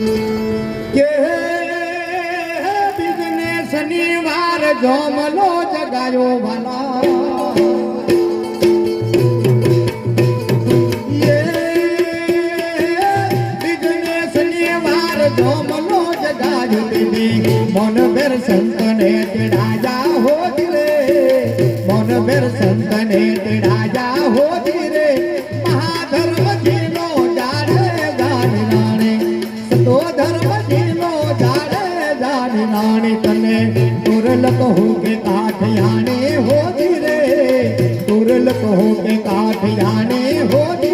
કે બિગને શનિવાર જોમલો જગાયો ભલા મન બેર સંતને રાજા હો દિલે મન બેર સંત કહો કે કાઠિયાને હોજી રે તુરલ કહો કે કાઠિયાને હોજી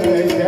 Thank you.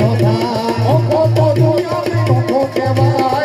વાત જ નો થાય. હે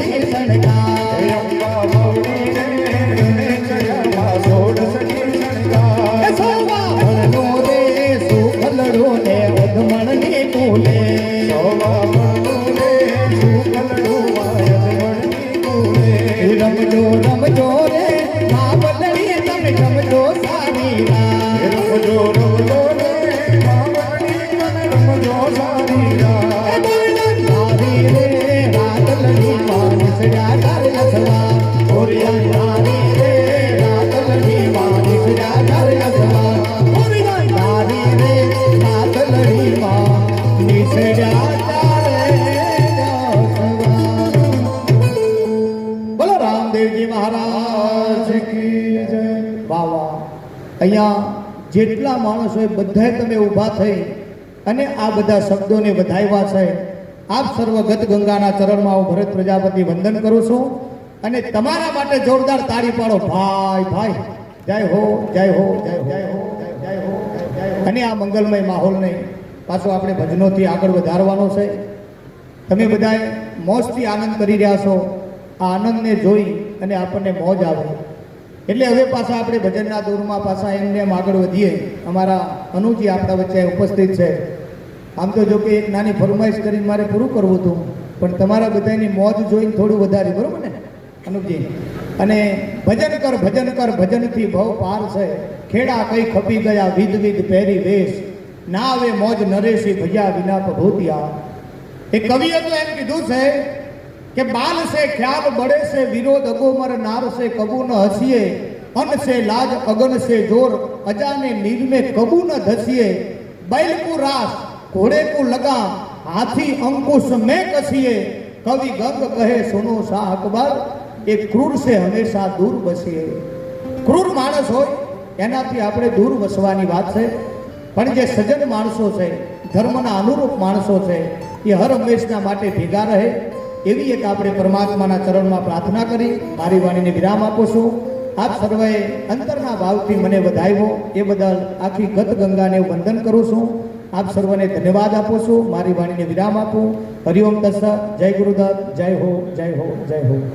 தனக்கா અહીંયા જેટલા માણસો એ બધાએ તમે ઊભા થઈ અને આ બધા શબ્દોને વધાવ્યા છે, આપ સર્વગત ગંગાના ચરણમાં હું ભરત પ્રજાપતિ વંદન કરું છું અને તમારા માટે જોરદાર તાળી પાડો. ભાઈ ભાઈ, જય હો જય હો જય હો જય હો જય હો. અને આ મંગલમય માહોલને પાછો આપણે ભજનોથી આગળ વધારવાનો છે. તમે બધાએ મોજથી આનંદ કરી રહ્યા છો. આ આનંદને જોઈ અને આપણને મોજ આવે. એટલે હવે પાછા આપણે ભજનના દોરમાં પાછા એમને એમ આગળ વધીએ. અમારા અનુજી આપણા વચ્ચે ઉપસ્થિત છે. આમ તો જો કે એક નાની ફરમાઈશ કરીને મારે પૂરું કરવું હતું. પણ તમારા બધાની મોજ જોઈને થોડું વધારે, બરોબર ને? અનુપજી અને ભજન કર ભજન કર, ભજનથી ભવ પાર છે. ખેડા કઈ ખપી ગયા વિધ વિધ પહેરી વેશ. ના આવે મોજ નરેશી ભજ્યા વિના ભભૂતિયા એ કવિ તો એમ કીધું છે કે બાલ છે ખ્યાલ બળે છે વિરોધ અગોમર નાર છે કબુ ન હસીએ. અન છે લાજ અગન છે જોર અજાને નિર્મે કબુ ન ધસીએ. બૈલકુ રાસ, ઘોડે કુ લગા હાથી અંકુશ મેં કસીએ. કવિ ગંગ કહે, સુનો શાહ અકબર, એ ક્રૂર છે હંમેશા દૂર બસીએ. ક્રૂર માણસ હોય, એનાથી આપણે દૂર વસવાની વાત છે. પણ જે સજ્જન માણસો છે, ધર્મના અનુરૂપ માણસો છે, એ હર હંમેશના માટે ભેગા રહે. એવી એક આપણે પરમાત્માના ચરણમાં પ્રાર્થના કરી, મારી વાણીને વિરામ આપું છું. આપ સર્વે અંતરના ભાવથી મને વધાવ્યો એ બદલ આખી ગત ગંગાને વંદન કરું છું. આપ સર્વને ધન્યવાદ આપું છું. મારી વાણીને વિરામ આપું. હરિઓમ તત્સ જય ગુરુદત્ત. જય હો જય હો જય હો.